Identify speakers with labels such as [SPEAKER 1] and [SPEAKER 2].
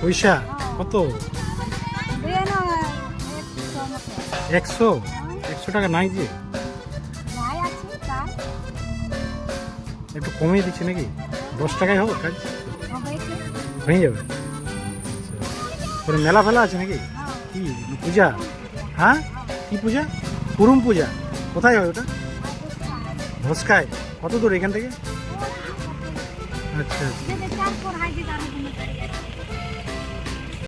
[SPEAKER 1] পয়সা? কত?
[SPEAKER 2] একশো?
[SPEAKER 1] একশো টাকা নাই যে একটু কমিয়ে দিচ্ছে নাকি? দশ টাকায় হবে কাজ। হয়ে যাবে। মেলা ফেলা আছে নাকি? কি, পূজা? হ্যাঁ? কি পূজা? কুরুম পূজা। কোথায় হয় ওটা? ভস্কায় কত দূর এখান থেকে? আচ্ছা আচ্ছা